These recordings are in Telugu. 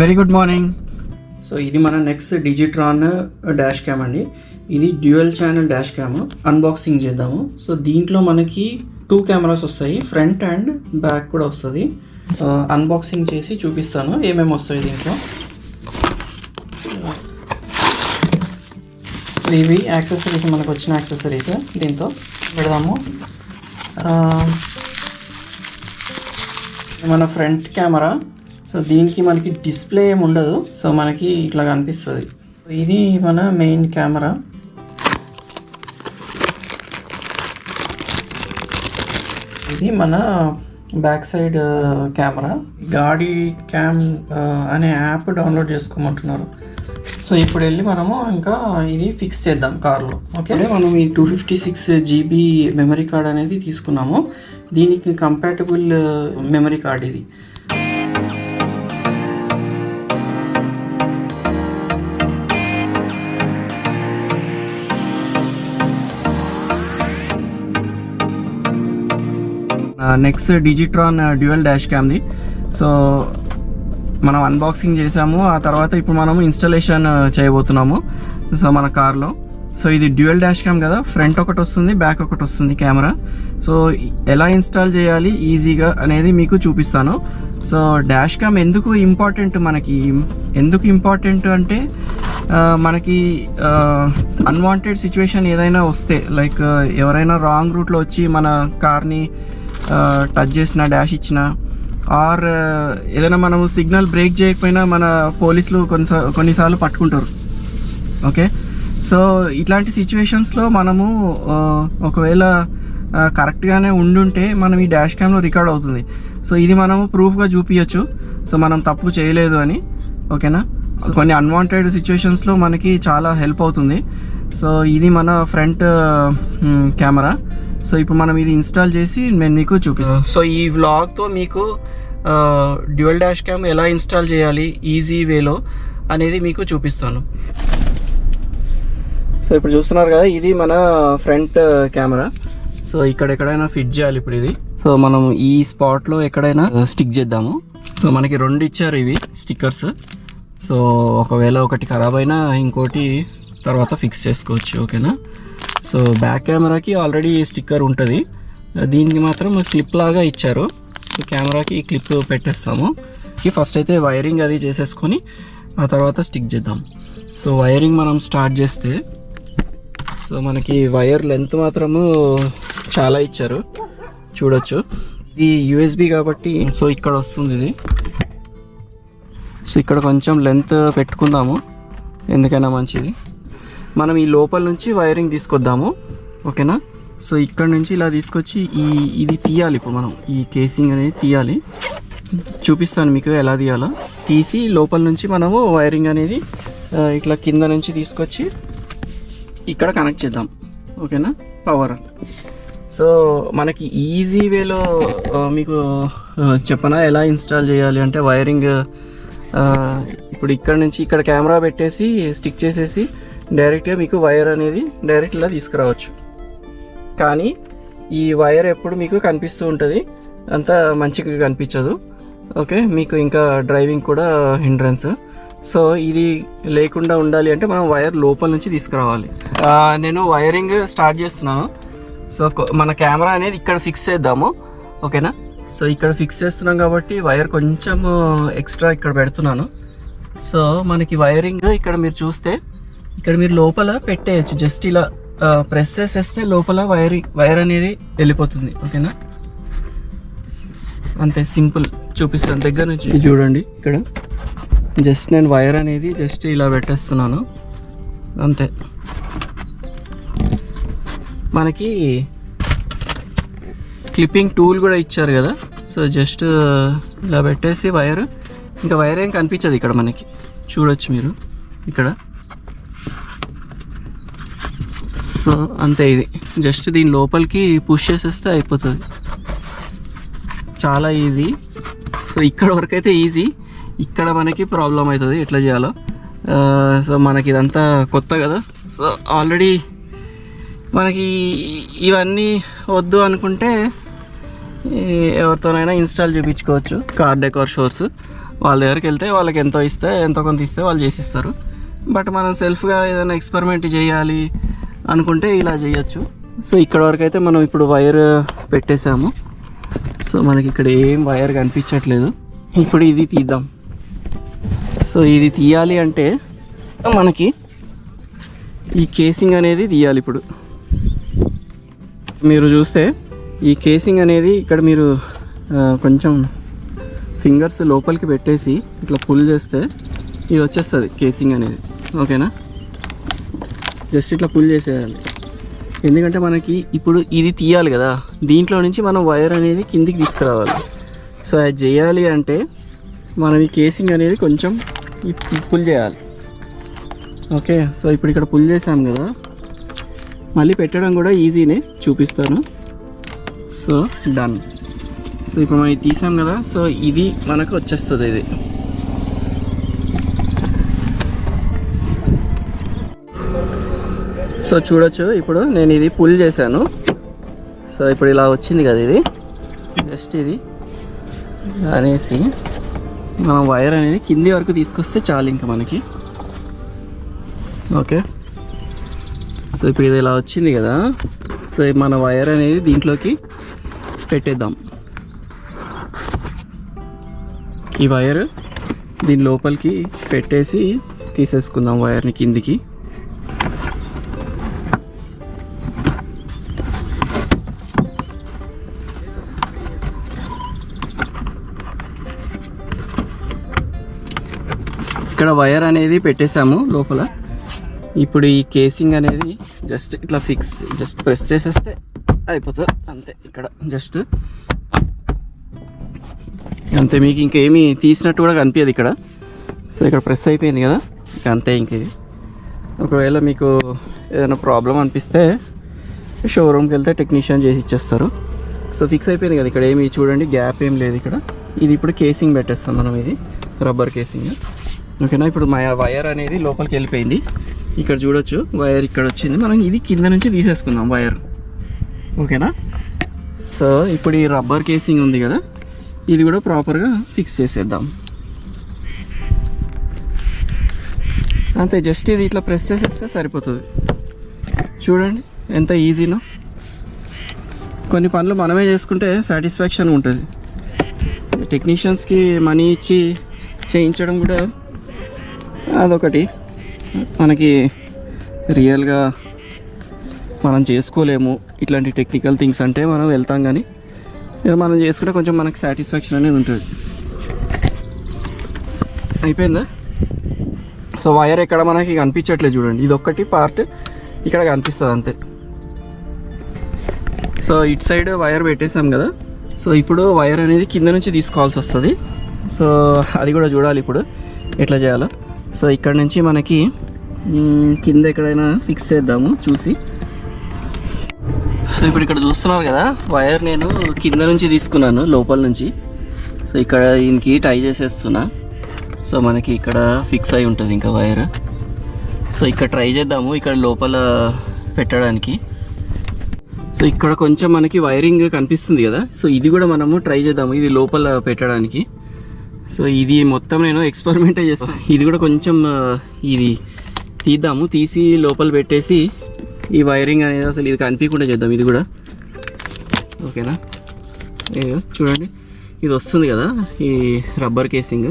Very good morning. సో ఇది మన నెక్స్ట్ డిజిట్రాన్ డాష్ క్యామ్ అండి. ఇది dual channel dash cam. Unboxing చేద్దాము. సో దీంట్లో మనకి టూ కెమెరాస్ వస్తాయి. ఫ్రంట్ అండ్ బ్యాక్ కూడా వస్తుంది. అన్బాక్సింగ్ చేసి చూపిస్తాను. ఏమేమి వస్తాయి దీంట్లో? ఇవి యాక్సెసరీస్ మనకు వచ్చిన యాక్సెసరీస్ దీంతో పెడదాము. మన ఫ్రంట్ కెమెరా సో దీనికి మనకి డిస్ప్లే ఏమి ఉండదు. సో మనకి ఇట్లా కనిపిస్తుంది. ఇది మన మెయిన్ కెమెరా. ఇది మన బ్యాక్ సైడ్ కెమెరా. గాడి క్యామ్ అనే యాప్ డౌన్లోడ్ చేసుకోమంటున్నారు. సో ఇప్పుడు వెళ్ళి మనము ఇంకా ఇది ఫిక్స్ చేద్దాం కార్లో. ఓకే? మనం ఈ two fifty six GB memory card అనేది తీసుకున్నాము. దీనికి కంపాటబుల్ మెమరీ కార్డ్ ఇది. నెక్స్ట్ డిజిట్రాన్ డ్యూయల్ డాష్ క్యామ్ది సో మనం అన్బాక్సింగ్ చేసాము. ఆ తర్వాత ఇప్పుడు మనం ఇన్స్టలేషన్ చేయబోతున్నాము. సో మన కార్లో. సో ఇది డ్యూయల్ డాష్ క్యామ్ కదా. ఫ్రంట్ ఒకటి వస్తుంది బ్యాక్ ఒకటి వస్తుంది కెమెరా సో ఎలా ఇన్స్టాల్ చేయాలి ఈజీగా అనేది మీకు చూపిస్తాను. సో డాష్ క్యామ్ ఎందుకు ఇంపార్టెంట్ మనకి? ఎందుకు ఇంపార్టెంట్ అంటే మనకి అన్వాంటెడ్ సిచ్యువేషన్ ఏదైనా వస్తే లైక్ ఎవరైనా రాంగ్ రూట్లో వచ్చి మన కార్ని టచ్ చేసిన డాష్ ఇచ్చిన ఆర్ ఏదైనా మనము సిగ్నల్ బ్రేక్ చేయకపోయినా మన పోలీసులు కొన్నిసా కొన్నిసార్లు పట్టుకుంటారు. ఓకే సో ఇట్లాంటి సిచ్యువేషన్స్లో మనము ఒకవేళ కరెక్ట్గానే ఉండుంటే మనం ఈ డాష్ క్యామ్లో రికార్డ్ అవుతుంది. సో ఇది మనము ప్రూఫ్గా చూపించచ్చు సో మనం తప్పు చేయలేదు అని. ఓకేనా కొన్ని అన్వాంటెడ్ సిచ్యువేషన్స్లో మనకి చాలా హెల్ప్ అవుతుంది. సో ఇది మన ఫ్రంట్ కెమెరా సో ఇప్పుడు మనం ఇది ఇన్స్టాల్ చేసి నేను మీకు చూపిస్తాను సో ఈ వ్లాగ్తో మీకు డ్యువల్ డాష్ క్యామ్ ఎలా ఇన్స్టాల్ చేయాలి ఈజీ వేలో అనేది మీకు చూపిస్తాను. సో ఇప్పుడు చూస్తున్నారు కదా ఇది మన ఫ్రంట్ కెమెరా సో ఇక్కడ ఎక్కడైనా ఫిట్ చేయాలి ఇప్పుడు ఇది. సో మనం ఈ స్పాట్లో ఎక్కడైనా స్టిక్ చేద్దాము. సో మనకి రెండు ఇచ్చారు ఇవి స్టిక్కర్స్ సో ఒకవేళ ఒకటి ఖరాబ్ అయినా ఇంకోటి తర్వాత ఫిక్స్ చేసుకోవచ్చు ఓకేనా? సో బ్యాక్ కెమెరాకి ఆల్రెడీ స్టిక్కర్ ఉంటుంది. దీనికి మాత్రం క్లిప్ లాగా ఇచ్చారు. సో కెమెరాకి ఈ క్లిప్ పెట్టేస్తాము. ఈ ఫస్ట్ అయితే వైరింగ్ అది చేసేసుకొని ఆ తర్వాత స్టిక్ చేద్దాం. సో వైరింగ్ మనం స్టార్ట్ చేస్తే సో మనకి వైర్ లెంత్ మాత్రము చాలా ఇచ్చారు. చూడొచ్చు. ఇది యూఎస్బి కాబట్టి సో ఇక్కడ వస్తుంది ఇది. సో ఇక్కడ కొంచెం లెంత్ పెట్టుకుందాము. ఎందుకైనా మంచిది. మనం ఈ లోపల నుంచి వైరింగ్ తీసుకొద్దాము. ఓకేనా? సో ఇక్కడ నుంచి ఇలా తీసుకొచ్చి ఈ ఇది తీయాలి ఇప్పుడు మనం. ఈ కేసింగ్ అనేది తీయాలి. చూపిస్తాను మీకు ఎలా తీయాలో. తీసి లోపల నుంచి మనము వైరింగ్ అనేది ఇట్లా కింద నుంచి తీసుకొచ్చి ఇక్కడ కనెక్ట్ చేద్దాం. ఓకేనా? పవర్ సో మనకి ఈజీ వేలో మీకు చెప్పనా? ఎలా ఇన్స్టాల్ చేయాలి అంటే వైరింగ్ ఇప్పుడు ఇక్కడ నుంచి ఇక్కడ కెమెరా పెట్టేసి స్టిక్ చేసేసి డైరెక్ట్గా మీకు వైర్ అనేది డైరెక్ట్ ఇలా తీసుకురావచ్చు. కానీ ఈ వైర్ ఎప్పుడు మీకు కనిపిస్తూ ఉంటుంది అంత మంచిగా కనిపించదు. ఓకే మీకు ఇంకా డ్రైవింగ్ కూడా హిండ్రన్స్ సో ఇది లేకుండా ఉండాలి అంటే మనం వైర్ లోపల నుంచి తీసుకురావాలి. నేను వైరింగ్ స్టార్ట్ చేస్తున్నాను. సో మన కెమెరా అనేది ఇక్కడ ఫిక్స్ చేద్దాము. ఓకేనా? సో ఇక్కడ ఫిక్స్ చేస్తున్నాం కాబట్టి వైర్ కొంచెం ఎక్స్ట్రా ఇక్కడ పెడుతున్నాను. సో మనకి వైరింగ్ ఇక్కడ మీరు చూస్తే ఇక్కడ మీరు లోపల పెట్టేయచ్చు. జస్ట్ ఇలా ప్రెస్ చేసేస్తే లోపల వైర్ వైర్ అనేది వెళ్ళిపోతుంది. ఓకేనా? అంతే సింపుల్ చూపిస్తాను. దగ్గర నుంచి చూడండి ఇక్కడ. జస్ట్ నేను వైర్ అనేది జస్ట్ ఇలా పెట్టేస్తున్నాను. అంతే. మనకి క్లిప్పింగ్ టూల్ కూడా ఇచ్చారు కదా. సో జస్ట్ ఇలా పెట్టేసి వైర్. ఇంకా వైర్ ఏం కనిపించదు ఇక్కడ మనకి. చూడొచ్చు మీరు. ఇక్కడ. సో అంతే ఇది. జస్ట్ దీని లోపలికి పుష్ చేసేస్తే అయిపోతుంది. చాలా ఈజీ సో ఇక్కడ వరకు అయితే ఈజీ ఇక్కడ మనకి ప్రాబ్లం అవుతుంది ఎట్లా చేయాలో. సో మనకి ఇదంతా కొత్త కదా. సో ఆల్రెడీ మనకి ఇవన్నీ వద్దు అనుకుంటే ఎవరితోనైనా ఇన్స్టాల్ చేయించుకోవచ్చు కార్ డెకోర్ షోర్స్ వాళ్ళ దగ్గరికి వెళ్తే వాళ్ళకి ఎంతో ఇస్తే ఎంతో కొంత ఇస్తే వాళ్ళు చేసిస్తారు. బట్ మనం సెల్ఫ్గా ఏదైనా ఎక్స్పెరిమెంట్ చేయాలి అనుకుంటే ఇలా చేయొచ్చు. సో ఇక్కడ వరకు అయితే మనం ఇప్పుడు వైర్ పెట్టేసాము సో మనకి ఇక్కడ ఏం వైర్ కనిపించట్లేదు. ఇప్పుడు ఇది తీద్దాం. సో ఇది తీయాలి అంటే మనకి ఈ కేసింగ్ అనేది తీయాలి ఇప్పుడు. మీరు చూస్తే ఈ కేసింగ్ అనేది ఇక్కడ మీరు కొంచెం ఫింగర్స్ లోపలికి పెట్టేసి ఇట్లా పుల్ చేస్తే ఇది వచ్చేస్తుంది కేసింగ్ అనేది. ఓకేనా? జస్ట్ ఇట్లా పుల్ చేసేయాలి. ఎందుకంటే మనకి ఇప్పుడు ఇది తీయాలి కదా. దీంట్లో నుంచి మనం వైర్ అనేది కిందికి తీసుకురావాలి. సో అది చేయాలి అంటే మనం ఈ కేసింగ్ అనేది కొంచెం పుల్ చేయాలి. ఓకే సో ఇప్పుడు ఇక్కడ పుల్ చేసాం కదా. మళ్ళీ పెట్టడం కూడా ఈజీనే చూపిస్తాను. సో డన్ సో ఇప్పుడు మనం ఇది తీసాం కదా. సో ఇది మనకు వచ్చేస్తుంది ఇది. సో చూడొచ్చు. ఇప్పుడు నేను ఇది పుల్ చేశాను. సో ఇప్పుడు ఇలా వచ్చింది కదా ఇది. జస్ట్ ఇది. అనేసి మనం వైర్ అనేది కింది వరకు తీసుకొస్తే చాలు ఇంకా మనకి. ఓకే సో ఇప్పుడు ఇది ఇలా వచ్చింది కదా. సో మన వైర్ అనేది దీంట్లోకి పెట్టేద్దాం. ఈ వైర్ దీని లోపలికి పెట్టేసి తీసేసుకుందాం వైర్ని కిందికి. ఇక్కడ వైర్ అనేది పెట్టేశాము లోపల. ఇప్పుడు ఈ కేసింగ్ అనేది జస్ట్ ఇట్లా ఫిక్స్ జస్ట్ ప్రెస్ చేసేస్తే అయిపోతుంది. అంతే ఇక్కడ జస్ట్ అంతే మీకు ఇంకేమీ తీసినట్టు కూడా కనిపించదు ఇక్కడ. సో ఇక్కడ ప్రెస్ అయిపోయింది కదా. ఇక అంతే ఇంక ఇది. ఒకవేళ మీకు ఏదైనా ప్రాబ్లం అనిపిస్తే షోరూమ్కి వెళ్తే టెక్నీషియన్ చేసి ఇచ్చేస్తారు. సో ఫిక్స్ అయిపోయింది కదా. ఇక్కడ ఏమి చూడండి గ్యాప్ ఏం లేదు ఇక్కడ. ఇది ఇప్పుడు కేసింగ్ పెట్టేస్తాం మనం ఇది రబ్బర్ కేసింగ్ ఓకేనా? ఇప్పుడు మా వైర్ అనేది లోపలికి వెళ్ళిపోయింది. ఇక్కడ చూడొచ్చు వైర్ ఇక్కడ వచ్చింది. మనం ఇది కింద నుంచి తీసేసుకుందాం వైర్. ఓకేనా? సో ఇప్పుడు ఈ రబ్బర్ కేసింగ్ ఉంది కదా ఇది కూడా ప్రాపర్గా ఫిక్స్ చేసేద్దాం. అంతే జస్ట్ ఇది ఇట్లా ప్రెస్ చేసేస్తే సరిపోతుంది. చూడండి ఎంత ఈజీనో కొన్ని పనులు మనమే చేసుకుంటే సాటిస్ఫాక్షన్ ఉంటుంది. టెక్నీషియన్స్కి మనీ ఇచ్చి చేయించడం కూడా అదొకటి. మనకి రియల్గా మనం చేసుకోలేము ఇట్లాంటి టెక్నికల్ థింగ్స్ అంటే మనం వెళ్తాం కానీ ఇక మనం చేసుకుంటే కొంచెం మనకి సాటిస్ఫాక్షన్ అనేది ఉంటుంది. అయిపోయిందా? సో వైర్ ఎక్కడ మనకి కనిపించట్లేదు చూడండి. ఇది ఒక్కటి పార్ట్ ఇక్కడ కనిపిస్తుంది అంతే. సో ఇటు సైడ్ వైర్ పెట్టేసాం కదా. సో ఇప్పుడు వైర్ అనేది కింద నుంచి తీసుకోవాల్సి వస్తుంది. సో అది కూడా చూడాలి ఇప్పుడు. ఎట్లా చేయాలో. సో ఇక్కడ నుంచి మనకి కింద ఎక్కడైనా ఫిక్స్ చేద్దాము చూసి. సో ఇప్పుడు ఇక్కడ చూస్తున్నారు కదా వైర్ నేను కింద నుంచి తీసుకున్నాను లోపల నుంచి. సో ఇక్కడ దీనికి టై చేసేస్తున్నా. సో మనకి ఇక్కడ ఫిక్స్ అయి ఉంటుంది ఇంకా వైర్ సో ఇక్కడ ట్రై చేద్దాము ఇక్కడ లోపల పెట్టడానికి. సో ఇక్కడ కొంచెం మనకి వైరింగ్ కనిపిస్తుంది కదా సో ఇది కూడా మనము ట్రై చేద్దాము ఇది లోపల పెట్టడానికి. సో ఇది మొత్తం నేను ఎక్స్పెరిమెంట్ చేస్తాను ఇది కూడా కొంచెం ఇది తీద్దాము. తీసి లోపల పెట్టేసి ఈ వైరింగ్ అనేది అసలు ఇది కనిపించకుండా చేద్దాం ఇది కూడా. ఓకేనా? చూడండి. ఇది వస్తుంది కదా ఈ రబ్బర్ కేసింగ్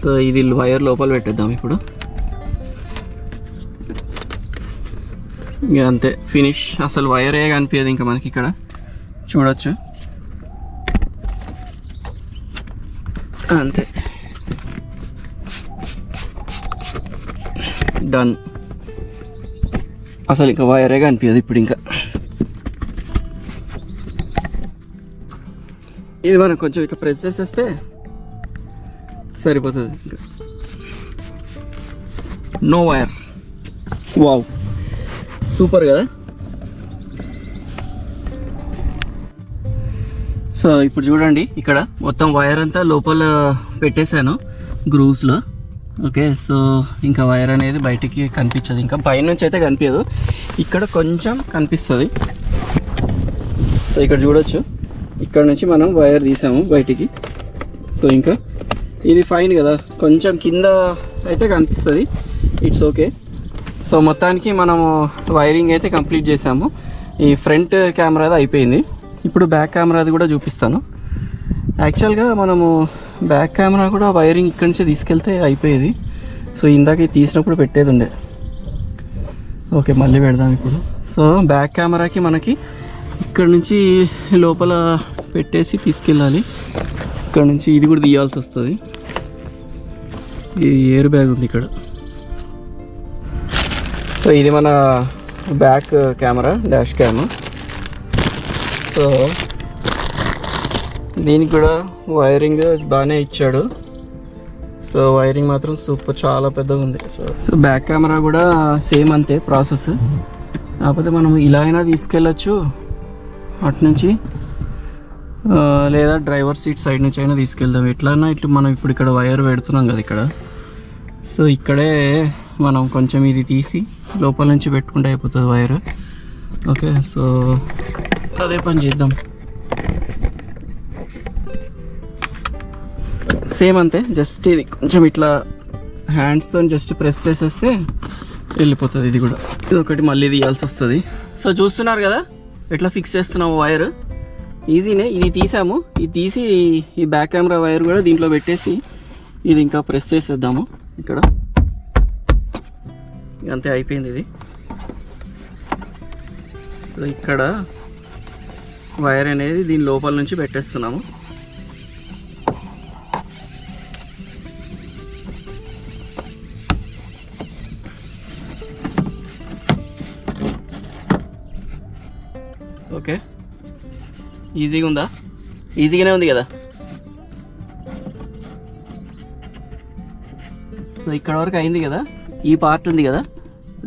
సో ఇది వైర్ లోపల పెట్టేద్దాం ఇప్పుడు. ఇక అంతే ఫినిష్ అసలు వైరే కనిపించదు ఇంకా మనకి ఇక్కడ. చూడొచ్చు. అంతే డన్ అసలు ఇంకా వైరేగా అనిపించదు ఇప్పుడు ఇంకా. ఇది మనం కొంచెం ఇక ప్రెస్ చేసేస్తే సరిపోతుంది ఇంకా. నో వైర్ వావ్ సూపర్ కదా? సో ఇప్పుడు చూడండి ఇక్కడ మొత్తం వైర్ అంతా లోపల పెట్టేశాను గ్రూవ్స్లో. ఓకే సో ఇంకా వైర్ అనేది బయటికి కనిపించదు. ఇంకా పైనుంచి అయితే కనిపించదు. ఇక్కడ కొంచెం కనిపిస్తుంది. సో ఇక్కడ చూడొచ్చు. ఇక్కడ నుంచి మనం వైర్ తీసాము బయటికి. సో ఇంకా ఇది ఫైన్ కదా. కొంచెం కింద అయితే కనిపిస్తుంది. ఇట్స్ ఓకే సో మొత్తానికి మనము వైరింగ్ అయితే కంప్లీట్ చేసాము. ఈ ఫ్రంట్ కెమెరాది అయిపోయింది. ఇప్పుడు బ్యాక్ కెమెరాది కూడా చూపిస్తాను. యాక్చువల్గా మనము బ్యాక్ కెమెరా కూడా వైరింగ్ ఇక్కడి నుంచి తీసుకెళ్తే అయిపోయేది. సో ఇందాక ఇది తీసినప్పుడు పెట్టేది ఉండే. ఓకే మళ్ళీ పెడదాం ఇప్పుడు. సో బ్యాక్ కెమెరాకి మనకి ఇక్కడ నుంచి లోపల పెట్టేసి తీసుకెళ్ళాలి. ఇక్కడ నుంచి ఇది కూడా తీయాల్సి వస్తుంది. ఈ ఎయిర్ బ్యాగ్ ఉంది ఇక్కడ. సో ఇది మన back camera dash cam so దీనికి కూడా వైరింగ్ బాగానే ఇచ్చాడు. సో వైరింగ్ మాత్రం సూపర్ చాలా పెద్దగా ఉంది. సో సో బ్యాక్ కెమెరా కూడా సేమ్ అంతే ప్రాసెస్. కాకపోతే మనం ఇలా అయినా తీసుకెళ్ళచ్చు. అటు నుంచి లేదా డ్రైవర్ సీట్ సైడ్ నుంచి అయినా తీసుకెళ్దాం. ఎట్లన్నా ఇట్లా మనం ఇప్పుడు ఇక్కడ వైర్ పెడుతున్నాం కదా ఇక్కడ. సో ఇక్కడే మనం కొంచెం ఇది తీసి లోపల నుంచి పెట్టుకుంటే అయిపోతుంది వైర్. ఓకే సో అదే పని చేద్దాం. సేమ్ అంతే జస్ట్ ఇది కొంచెం ఇట్లా హ్యాండ్స్తో జస్ట్ ప్రెస్ చేసేస్తే వెళ్ళిపోతుంది ఇది కూడా. ఇది ఒకటి మళ్ళీ తీయాల్సి వస్తుంది. సో చూస్తున్నారు కదా ఎట్లా ఫిక్స్ చేస్తున్నాము వైర్ ఈజీనే ఇది తీసాము. ఇది తీసి ఈ బ్యాక్ కెమెరా వైర్ కూడా దీంట్లో పెట్టేసి ఇది ఇంకా ప్రెస్ చేసేద్దాము. ఇక్కడ. అంతే అయిపోయింది ఇది. సో ఇక్కడ వైర్ అనేది దీని లోపల నుంచి పెట్టేస్తున్నాము. ఓకే. ఈజీగా ఉందా? ఈజీగానే ఉంది కదా? సో ఇక్కడ వరకు అయింది కదా? ఈ పార్ట్ ఉంది కదా?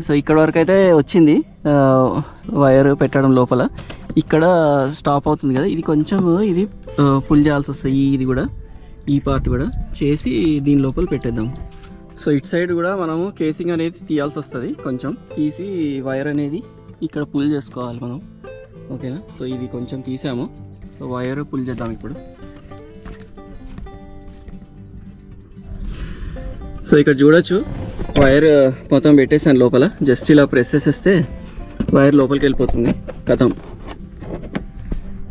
సో ఇక్కడ వరకు అయితే వచ్చింది వైర్ పెట్టడం లోపల. ఇక్కడ స్టాప్ అవుతుంది కదా. ఇది కొంచెం ఇది పుల్ చేయాల్సి వస్తుంది ఇది కూడా ఈ పార్ట్ కూడా. చేసి దీని లోపల పెట్టేద్దాం. సో ఇటు సైడ్ కూడా మనము కేసింగ్ అనేది తీయాల్సి వస్తుంది కొంచెం. తీసి వైర్ అనేది ఇక్కడ పుల్ చేసుకోవాలి మనం. ఓకేనా సో ఇది కొంచెం తీసాము. సో వైర్ పుల్ చేద్దాం ఇప్పుడు. సో ఇక్కడ చూడొచ్చు. వైర్ మొత్తం పెట్టేసాను లోపల. జస్ట్ ఇలా ప్రెస్ చేసేస్తే వైర్ లోపలికి వెళ్ళిపోతుంది. కథం.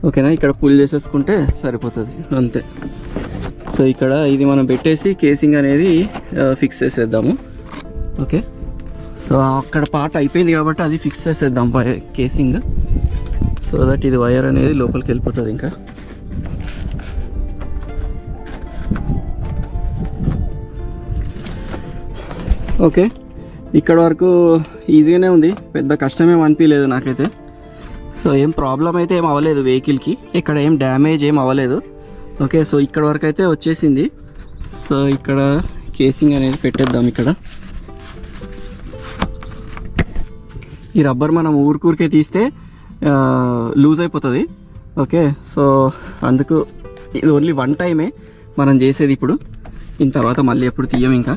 ఓకేనా? ఇక్కడ పుల్ చేసేసుకుంటే సరిపోతుంది. అంతే. సో ఇక్కడ ఇది మనం పెట్టేసి కేసింగ్ అనేది ఫిక్స్ చేసేద్దాము. ఓకే? సో అక్కడ పార్ట్ అయిపోయింది కాబట్టి అది ఫిక్స్ చేసేద్దాం కేసింగ్ సో దట్ ఇది వైర్ అనేది లోపలికి వెళ్ళిపోతుంది ఇంకా. ఓకే? ఇక్కడ వరకు ఈజీగానే ఉంది. పెద్ద కష్టమేం అనిపించలేదు నాకైతే. సో ఏం ప్రాబ్లం అయితే ఏం అవ్వలేదు వెహికల్కి ఇక్కడ ఏం డ్యామేజ్ ఏం అవ్వలేదు. ఓకే సో ఇక్కడ వరకు అయితే వచ్చేసింది. సో ఇక్కడ కేసింగ్ అనేది పెట్టేద్దాం ఇక్కడ. ఈ రబ్బర్ మనం ఊరికూరికే తీస్తే లూజ్ అయిపోతుంది. ఓకే సో అందుకు ఇది ఓన్లీ వన్ టైమే మనం చేసేది ఇప్పుడు. దీని తర్వాత మళ్ళీ ఎప్పుడు తీయం ఇంకా.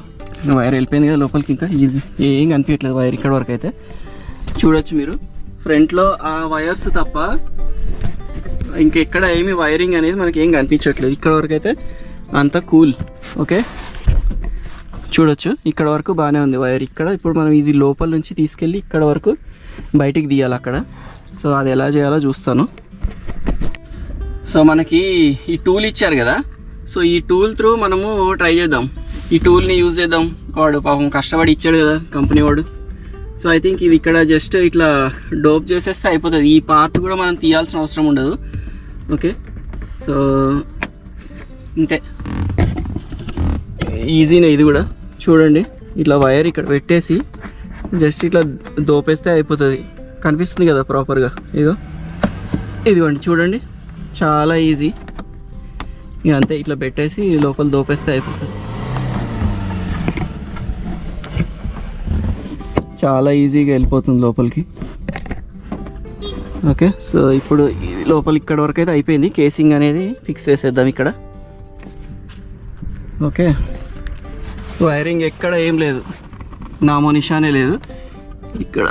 వైర్ వెళ్ళిపోయింది కదా లోపలికి ఇంకా. ఈజీ ఏం కనిపించట్లేదు వైర్ ఇక్కడ వరకు అయితే. చూడొచ్చు మీరు. ఫ్రంట్లో ఆ వైర్స్ తప్ప ఇంకెక్కడ ఏమి వైరింగ్ అనేది మనకి ఏం కనిపించట్లేదు. ఇక్కడ వరకు అయితే అంత కూల్ ఓకే? చూడొచ్చు ఇక్కడ వరకు బాగానే ఉంది వైర్. ఇక్కడ ఇప్పుడు మనం ఇది లోపల నుంచి తీసుకెళ్ళి ఇక్కడ వరకు బయటికి తీయాలి అక్కడ. సో అది ఎలా చేయాలో చూస్తాను. సో మనకి ఈ టూల్ ఇచ్చారు కదా? సో ఈ టూల్ త్రూ మనము ట్రై చేద్దాం. ఈ టూల్ని యూజ్ చేద్దాం. వాడు పాపం కష్టపడి ఇచ్చాడు కదా కంపెనీ వాడు. సో ఐ థింక్ ఇది ఇక్కడ జస్ట్ ఇట్లా డోప్ చేసేస్తే అయిపోతుంది. ఈ పార్ట్ కూడా మనం తీయాల్సిన అవసరం ఉండదు. ఓకే సో ఇంతే. ఈజీనే ఇది కూడా. చూడండి. ఇట్లా వైర్ ఇక్కడ పెట్టేసి జస్ట్ ఇట్లా దోపేస్తే అయిపోతుంది. కనిపిస్తుంది కదా ప్రాపర్గా ఇదిగో ఇదిగోండి చూడండి. చాలా ఈజీ ఇక అంతే ఇట్లా పెట్టేసి లోపల దోపేస్తే అయిపోతుంది. చాలా ఈజీగా వెళ్ళిపోతుంది లోపలికి. ఓకే సో ఇప్పుడు ఇది లోపల ఇక్కడ వరకు అయితే అయిపోయింది. కేసింగ్ అనేది ఫిక్స్ చేసేద్దాం ఇక్కడ. ఓకే వైరింగ్ ఎక్కడ ఏం లేదు. నామో నిషానే లేదు. ఇక్కడ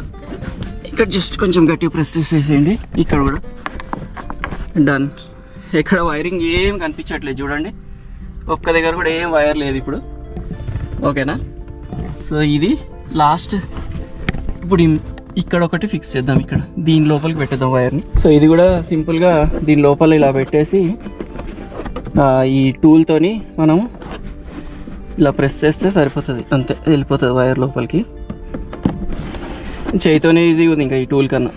ఇక్కడ జస్ట్ కొంచెం గట్టి ప్రెస్ చేసేసేయండి. ఇక్కడ కూడా. డన్ ఇక్కడ వైరింగ్ ఏం కనిపించట్లేదు చూడండి. ఒక్క దగ్గర కూడా ఏం వైర్ లేదు ఇప్పుడు. ఓకేనా? సో ఇది లాస్ట్ ఇప్పుడు ఇక్కడ ఒకటి ఫిక్స్ చేద్దాం ఇక్కడ. దీని లోపలికి పెట్టేద్దాం వైర్ని సో ఇది కూడా సింపుల్గా దీని లోపల ఇలా పెట్టేసి ఈ టూల్తోని మనం ఇలా ప్రెస్ చేస్తే సరిపోతుంది. అంతే వెళ్ళిపోతుంది వైర్ లోపలికి. చేయితోనే ఈజీగా ఉంది ఇంకా ఈ టూల్ కన్నా.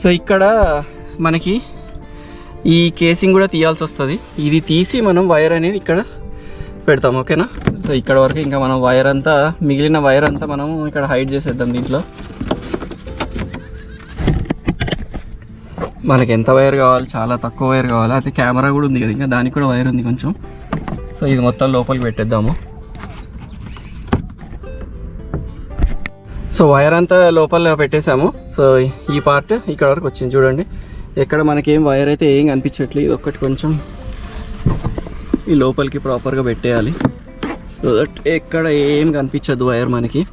సో ఇక్కడ మనకి ఈ కేసింగ్ కూడా తీయాల్సి వస్తుంది. ఇది తీసి మనం వైర్ అనేది ఇక్కడ పెడతాం ఓకేనా? సో ఇక్కడ వరకు ఇంకా మనం వైర్ అంతా మిగిలిన వైర్ అంతా మనం ఇక్కడ హైడ్ చేసేద్దాం దీంట్లో. మనకి ఎంత వైర్ కావాలి? చాలా తక్కువ వైర్ కావాలి. అయితే కెమెరా కూడా ఉంది కదా ఇంకా దానికి కూడా వైర్ ఉంది కొంచెం. సో ఇది మొత్తం లోపలికి పెట్టేద్దాము. సో వైర్ అంతా లోపల పెట్టేశాము. సో ఈ పార్ట్ ఇక్కడ వరకు వచ్చింది చూడండి. ఎక్కడ మనకేం వైర్ అయితే ఏం కనిపించట్లేదు ఇది ఒక్కటి కొంచెం ఈ లోపలికి ప్రాపర్గా పెట్టేయాలి. సో దట్ ఎక్కడ ఏం కనిపించదు వైర్ మనకి.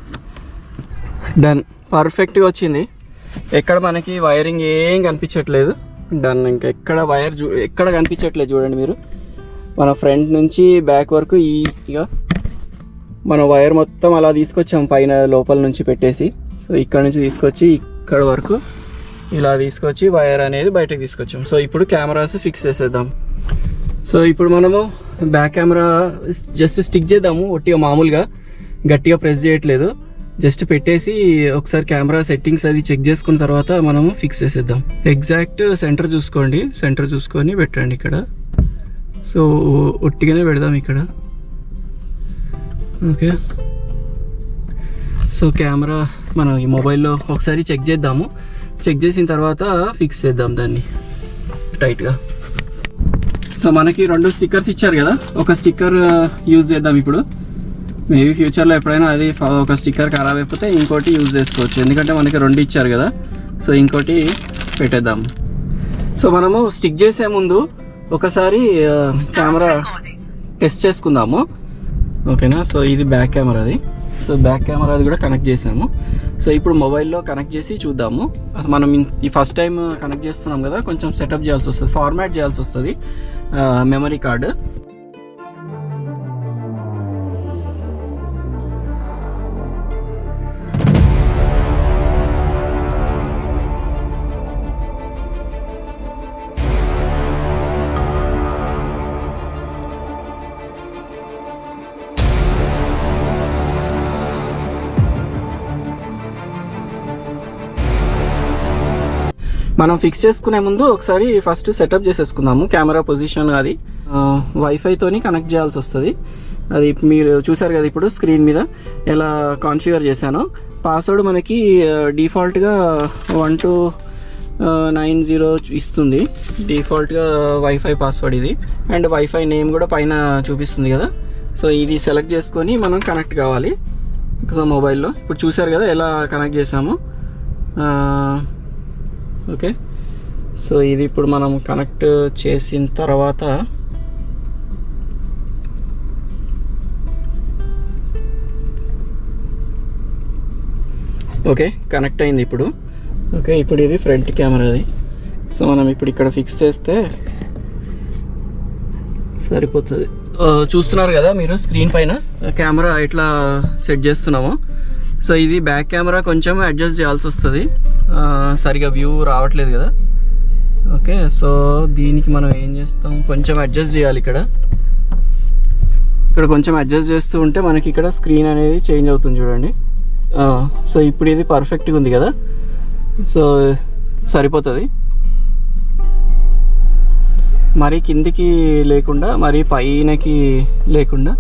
డన్ పర్ఫెక్ట్గా వచ్చింది. ఎక్కడ మనకి వైరింగ్ ఏం కనిపించట్లేదు. డన్ ఇంకా ఎక్కడ వైర్ చూ ఎక్కడ కనిపించట్లేదు చూడండి మీరు. మన ఫ్రంట్ నుంచి బ్యాక్ వరకు ఈ ఇక మన వైర్ మొత్తం అలా తీసుకొచ్చాం పైన లోపల నుంచి పెట్టేసి. సో ఇక్కడ నుంచి తీసుకొచ్చి ఇక్కడ వరకు ఇలా తీసుకొచ్చి వైర్ అనేది బయటకు తీసుకొచ్చాం. సో ఇప్పుడు కెమెరాస్ ఫిక్స్ చేసేద్దాం. సో ఇప్పుడు మనము బ్యాక్ కెమెరా జస్ట్ స్టిక్ చేద్దాము. ఒట్టిగా మామూలుగా గట్టిగా ప్రెస్ చేయట్లేదు. జస్ట్ పెట్టేసి ఒకసారి కెమెరా సెట్టింగ్స్ అది చెక్ చేసుకున్న తర్వాత మనము ఫిక్స్ చేసేద్దాం. ఎగ్జాక్ట్ సెంటర్ చూసుకోండి. సెంటర్ చూసుకొని పెట్టండి ఇక్కడ. సో ఒట్టిగానే పెడదాం ఇక్కడ. ఓకే సో కెమెరా మనం ఈ మొబైల్లో ఒకసారి చెక్ చేద్దాము. చెక్ చేసిన తర్వాత ఫిక్స్ చేద్దాం దాన్ని. టైట్గా సో మనకి రెండు స్టిక్కర్స్ ఇచ్చారు కదా. ఒక స్టిక్కర్ యూజ్ చేద్దాం ఇప్పుడు. మేబీ ఫ్యూచర్లో ఎప్పుడైనా అది ఒక స్టిక్కర్ ఖరాబ్ అయిపోతే ఇంకోటి యూజ్ చేసుకోవచ్చు. ఎందుకంటే మనకి రెండు ఇచ్చారు కదా. సో ఇంకోటి పెట్టేద్దాం. సో మనము స్టిక్ చేసే ముందు ఒకసారి కెమెరా టెస్ట్ చేసుకుందాము. ఓకేనా? సో ఇది బ్యాక్ కెమెరాది సో బ్యాక్ కెమెరాది కూడా కనెక్ట్ చేసాము. సో ఇప్పుడు మొబైల్లో కనెక్ట్ చేసి చూద్దాము. మనం ఈ ఫస్ట్ టైం కనెక్ట్ చేస్తున్నాం కదా కొంచెం సెటప్ చేయాల్సి వస్తుంది ఫార్మాట్ చేయాల్సి వస్తుంది. మెమరీ కార్డు మనం ఫిక్స్ చేసుకునే ముందు ఒకసారి ఫస్ట్ సెటప్ చేసేసుకుందాము. కెమెరా పొజిషన్ అది. వైఫైతోని కనెక్ట్ చేయాల్సి వస్తుంది. అది మీరు చూసారు కదా ఇప్పుడు స్క్రీన్ మీద ఎలా కాన్ఫిగర్ చేశానో. పాస్వర్డ్ మనకి డిఫాల్ట్గా వన్ టూ నైన్ జీరో ఇస్తుంది. డిఫాల్ట్గా వైఫై పాస్వర్డ్ ఇది. అండ్ వైఫై నేమ్ కూడా పైన చూపిస్తుంది కదా. సో ఇది సెలెక్ట్ చేసుకొని మనం కనెక్ట్ కావాలి. సో మొబైల్లో ఇప్పుడు చూసారు కదా ఎలా కనెక్ట్ చేసాము ఓకే. సో ఇది ఇప్పుడు మనం కనెక్ట్ చేసిన తర్వాత ఓకే కనెక్ట్ అయింది ఇప్పుడు. ఓకే ఇప్పుడు ఇది ఫ్రంట్ కెమెరాది. సో మనం ఇప్పుడు ఇక్కడ ఫిక్స్ చేస్తే సరిపోతుంది. చూస్తున్నారు కదా మీరు స్క్రీన్ పైన? కెమెరా ఎట్లా సెట్ చేస్తున్నామో. సో ఇది బ్యాక్ కెమెరా కొంచెం అడ్జస్ట్ చేయాల్సి వస్తుంది. సరిగా వ్యూ రావట్లేదు కదా? ఓకే సో దీనికి మనం ఏం చేస్తాం? కొంచెం అడ్జస్ట్ చేయాలి ఇక్కడ. ఇక్కడ కొంచెం అడ్జస్ట్ చేస్తూ ఉంటే మనకి ఇక్కడ స్క్రీన్ అనేది చేంజ్ అవుతుంది చూడండి. సో ఇప్పుడు ఇది పర్ఫెక్ట్గా ఉంది కదా? సో సరిపోతుంది. మరి కిందికి లేకుండా మరి పైనకి లేకుండా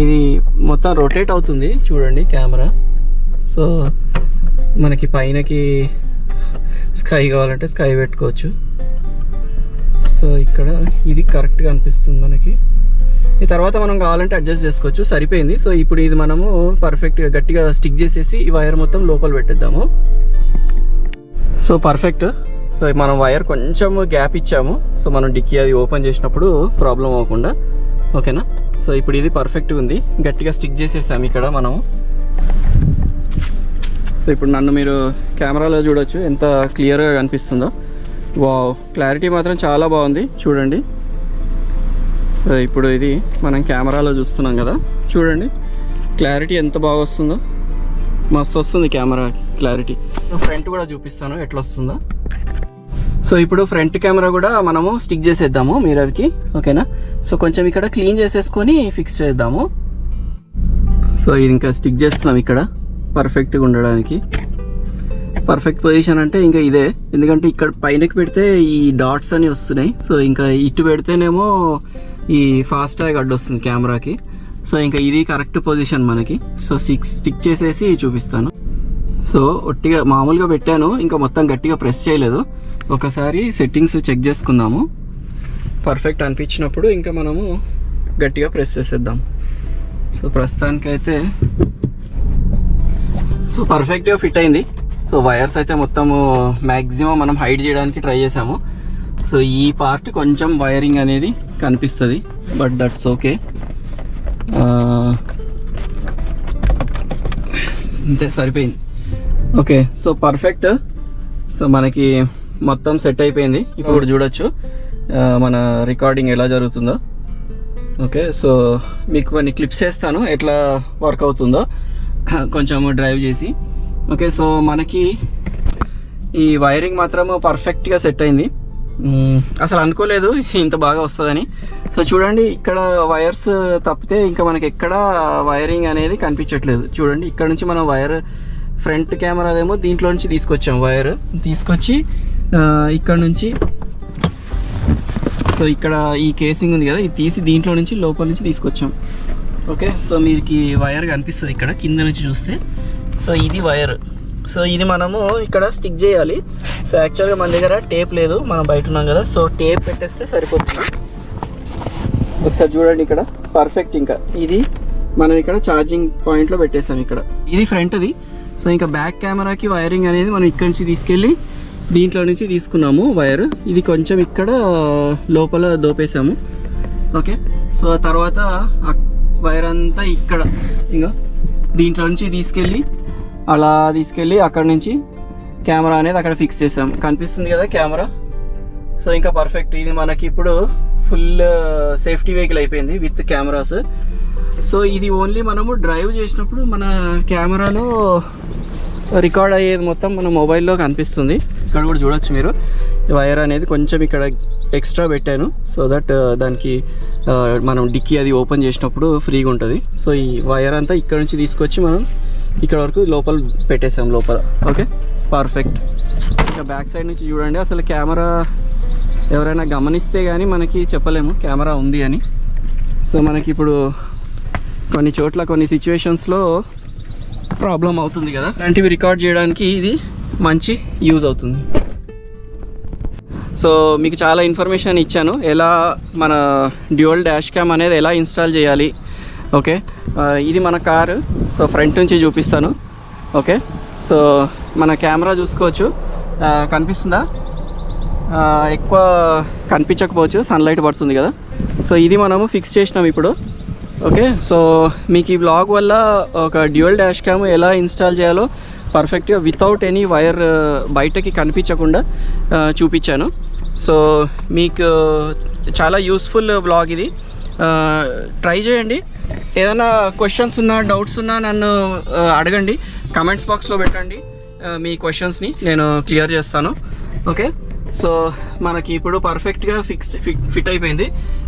ఇది మొత్తం రొటేట్ అవుతుంది చూడండి కెమెరా. సో మనకి పైనకి స్కై కావాలంటే స్కై పెట్టుకోవచ్చు. సో ఇక్కడ ఇది కరెక్ట్గా అనిపిస్తుంది మనకి. ఈ తర్వాత మనం కావాలంటే అడ్జస్ట్ చేసుకోవచ్చు. సరిపోయింది. సో ఇప్పుడు ఇది మనము పర్ఫెక్ట్గా గట్టిగా స్టిక్ చేసేసి ఈ వైర్ మొత్తం లోపల పెట్టేద్దాము. సో పర్ఫెక్ట్ సో మనం వైర్ కొంచెం గ్యాప్ ఇచ్చాము. సో మనం డిక్కీ అది ఓపెన్ చేసినప్పుడు ప్రాబ్లం అవ్వకుండా. ఓకేనా? సో ఇప్పుడు ఇది పర్ఫెక్ట్గా ఉంది. గట్టిగా స్టిక్ చేసేసాము ఇక్కడ మనము. సో ఇప్పుడు నన్ను మీరు కెమెరాలో చూడొచ్చు. ఎంత క్లియర్గా కనిపిస్తుందో. వా క్లారిటీ మాత్రం చాలా బాగుంది. చూడండి. సో ఇప్పుడు ఇది మనం కెమెరాలో చూస్తున్నాం కదా. చూడండి. క్లారిటీ ఎంత బాగా వస్తుందో. మస్తు వస్తుంది కెమెరా క్లారిటీ. ఫ్రంట్ కూడా చూపిస్తాను ఎట్లా వస్తుందో. సో ఇప్పుడు ఫ్రంట్ కెమెరా కూడా మనము స్టిక్ చేసేద్దాము మిర్రర్కి. ఓకేనా? సో కొంచెం ఇక్కడ క్లీన్ చేసేసుకొని ఫిక్స్ చేద్దాము. సో ఇది ఇంకా స్టిక్ చేస్తున్నాం ఇక్కడ. పర్ఫెక్ట్గా ఉండడానికి. పర్ఫెక్ట్ పొజిషన్ అంటే ఇంకా ఇదే. ఎందుకంటే ఇక్కడ పైనకి పెడితే ఈ డాట్స్ అని వస్తున్నాయి. సో ఇంకా ఇటు పెడితేనేమో ఈ ఫాస్ట్ ట్యాగ్ అడ్డు వస్తుంది కెమెరాకి సో ఇంకా ఇది కరెక్ట్ పొజిషన్ మనకి. సో సిక్స్ స్టిక్ చేసేసి చూపిస్తాను. సో ఒట్టిగా మామూలుగా పెట్టాను. ఇంకా మొత్తం గట్టిగా ప్రెస్ చేయలేదు. ఒకసారి సెట్టింగ్స్ చెక్ చేసుకుందాము. పర్ఫెక్ట్ అనిపించినప్పుడు ఇంకా మనము గట్టిగా ప్రెస్ చేసేద్దాం. సో ప్రస్తుతానికైతే సో పర్ఫెక్ట్గా ఫిట్ అయింది. సో వైర్స్ అయితే మొత్తము మ్యాక్సిమం మనం హైడ్ చేయడానికి ట్రై చేసాము సో ఈ పార్ట్ కొంచెం వైరింగ్ అనేది కనిపిస్తుంది బట్ దట్స్ ఓకే. అంతే సరిపోయింది. Okay so perfect. సో మనకి మొత్తం సెట్ అయిపోయింది. ఇప్పుడు చూడొచ్చు. మన రికార్డింగ్ ఎలా జరుగుతుందో. ఓకే సో మీకు కొన్ని క్లిప్స్ వేస్తాను ఎట్లా వర్క్ అవుతుందో. కొంచెం డ్రైవ్ చేసి. ఓకే సో మనకి ఈ వైరింగ్ మాత్రం పర్ఫెక్ట్గా సెట్ అయింది. అసలు అనుకోలేదు ఇంత బాగా వస్తుందని. సో చూడండి ఇక్కడ వైర్స్ తప్పితే ఇంకా మనకి ఎక్కడ వైరింగ్ అనేది కనిపించట్లేదు. చూడండి ఇక్కడ నుంచి మనం వైర్ ఫ్రంట్ కెమెరాదేమో దీంట్లో నుంచి తీసుకొచ్చాం వైర్ తీసుకొచ్చి ఇక్కడ నుంచి. సో ఇక్కడ ఈ కేసింగ్ ఉంది కదా ఇది తీసి దీంట్లో నుంచి లోపల నుంచి తీసుకొచ్చాం. ఓకే సో మీకు వైర్ కనిపిస్తుంది ఇక్కడ కింద నుంచి చూస్తే. సో ఇది వైర్. సో ఇది మనము ఇక్కడ స్టిక్ చేయాలి. సో యాక్చువల్గా మన దగ్గర టేప్ లేదు మనం బయట ఉన్నాం కదా. సో టేప్ పెట్టేస్తే సరిపోతుంది. ఒకసారి చూడండి ఇక్కడ. పర్ఫెక్ట్ ఇంకా. ఇది మనం ఇక్కడ ఛార్జింగ్ పాయింట్లో పెట్టేస్తాం ఇక్కడ. ఇది ఫ్రంట్ది సో ఇంకా బ్యాక్ కెమెరాకి వైరింగ్ అనేది మనం ఇక్కడ నుంచి తీసుకెళ్ళి దీంట్లో నుంచి తీసుకున్నాము వైర్. ఇది కొంచెం ఇక్కడ లోపల దోపేసాము ఓకే. సో తర్వాత వైర్ అంతా ఇక్కడ. ఇంకా దీంట్లో నుంచి తీసుకెళ్ళి అలా తీసుకెళ్ళి అక్కడ నుంచి కెమెరా అనేది అక్కడ ఫిక్స్ చేసాం. కనిపిస్తుంది కదా కెమెరా? సో ఇంకా పర్ఫెక్ట్. ఇది మనకి ఇప్పుడు ఫుల్ సేఫ్టీ వెహికల్ అయిపోయింది విత్ కెమెరాస్. సో ఇది ఓన్లీ మనము డ్రైవ్ చేసినప్పుడు మన కెమెరాలో రికార్డ్ అయ్యేది మొత్తం మన మొబైల్లో కనిపిస్తుంది. ఇక్కడ కూడా చూడొచ్చు మీరు. వైర్ అనేది కొంచెం ఇక్కడ ఎక్స్ట్రా పెట్టాను. సో దట్ uh, దానికి uh, మనం డిక్కీ అది ఓపెన్ చేసినప్పుడు ఫ్రీగా ఉంటుంది. సో ఈ వైర్ అంతా ఇక్కడ నుంచి తీసుకొచ్చి మనం ఇక్కడ వరకు లోపల పెట్టేసాం లోపల. ఓకే పర్ఫెక్ట్ ఇంకా బ్యాక్ సైడ్ నుంచి చూడండి. అసలు కెమెరా ఎవరైనా గమనిస్తే కానీ మనకి చెప్పలేము. కెమెరా ఉంది అని. సో మనకి ఇప్పుడు కొన్ని చోట్ల కొన్ని సిచ్యువేషన్స్లో ప్రాబ్లం అవుతుంది కదా? అలాంటివి రికార్డ్ చేయడానికి ఇది మంచి యూజ్ అవుతుంది. సో మీకు చాలా ఇన్ఫర్మేషన్ ఇచ్చాను. ఎలా మన డ్యూయల్ డాష్ క్యామ్ అనేది ఎలా ఇన్స్టాల్ చేయాలి? ఓకే ఇది మన కారు సో ఫ్రంట్ నుంచి చూపిస్తాను. ఓకే సో మన కెమెరా చూసుకోవచ్చు. కనిపిస్తుందా? ఎక్కువ కనిపించకపోవచ్చు. సన్లైట్ పడుతుంది కదా? సో ఇది మనము ఫిక్స్ చేసినాం ఇప్పుడు. ఓకే సో మీకు ఈ బ్లాగ్ వల్ల ఒక డ్యూయల్ డాష్ క్యామ్ ఎలా ఇన్స్టాల్ చేయాలో పర్ఫెక్ట్గా వితౌట్ ఎనీ వైర్ బయటకి కనిపించకుండా uh, చూపించాను. సో మీకు uh, చాలా యూస్ఫుల్ బ్లాగ్ ఇది. Uh, ట్రై చేయండి. ఏదైనా క్వశ్చన్స్ ఉన్నా డౌట్స్ ఉన్నా నన్ను అడగండి. కమెంట్స్ బాక్స్లో పెట్టండి. మీ క్వశ్చన్స్ని నేను క్లియర్ చేస్తాను. ఓకే సో మనకి ఇప్పుడు పర్ఫెక్ట్గా ఫిక్స్ ఫిట్ అయిపోయింది.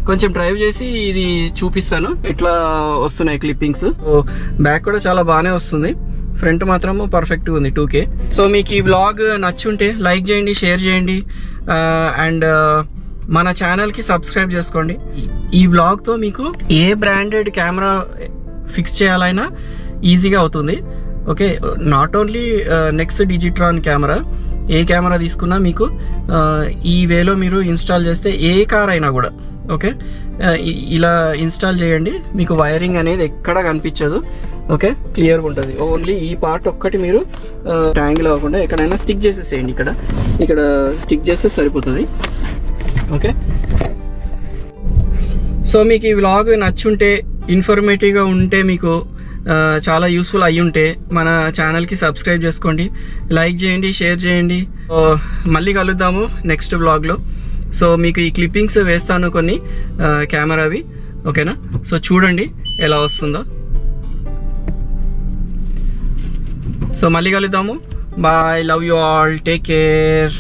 కొంచెం డ్రైవ్ చేసి ఇది చూపిస్తాను. ఎట్లా వస్తున్నాయి క్లిప్పింగ్స్ బ్యాక్ కూడా చాలా బాగానే వస్తుంది. ఫ్రంట్ మాత్రం పర్ఫెక్ట్గా ఉంది టూకే సో మీకు ఈ బ్లాగ్ నచ్చుంటే లైక్ చేయండి షేర్ చేయండి. Uh, అండ్ uh, మన ఛానల్కి సబ్స్క్రైబ్ చేసుకోండి. ఈ బ్లాగ్తో మీకు ఏ బ్రాండెడ్ కెమెరా ఫిక్స్ చేయాలైనా ఈజీగా అవుతుంది. Okay not only next Digitron camera A camera తీసుకున్నా మీకు ఈ వేలో మీరు ఇన్స్టాల్ చేస్తే ఏ కార్ అయినా కూడా ఓకే? ఇలా ఇన్స్టాల్ చేయండి. మీకు వైరింగ్ అనేది ఎక్కడ కనిపించదు ఓకే? క్లియర్గా ఉంటుంది. ఓన్లీ ఈ పార్ట్ ఒక్కటి మీరు ట్యాంగిల్ అవ్వకుండా ఎక్కడైనా స్టిక్ చేసేసేయండి ఇక్కడ. ఇక్కడ స్టిక్ చేస్తే సరిపోతుంది ఓకే? సో మీకు ఈ వ్లాగ్ నచ్చుంటే ఇన్ఫర్మేటివ్గా ఉంటే మీకు చాలా యూస్ఫుల్ అయి ఉంటే మన ఛానల్కి సబ్స్క్రైబ్ చేసుకోండి లైక్ చేయండి షేర్ చేయండి. మళ్ళీ కలుద్దాము నెక్స్ట్ బ్లాగ్లో సో మీకు ఈ క్లిప్పింగ్స్ వేస్తాను కొన్ని కెమెరావి ఓకేనా సో చూడండి ఎలా వస్తుందో. సో మళ్ళీ కలుద్దాము. Bye love you all take care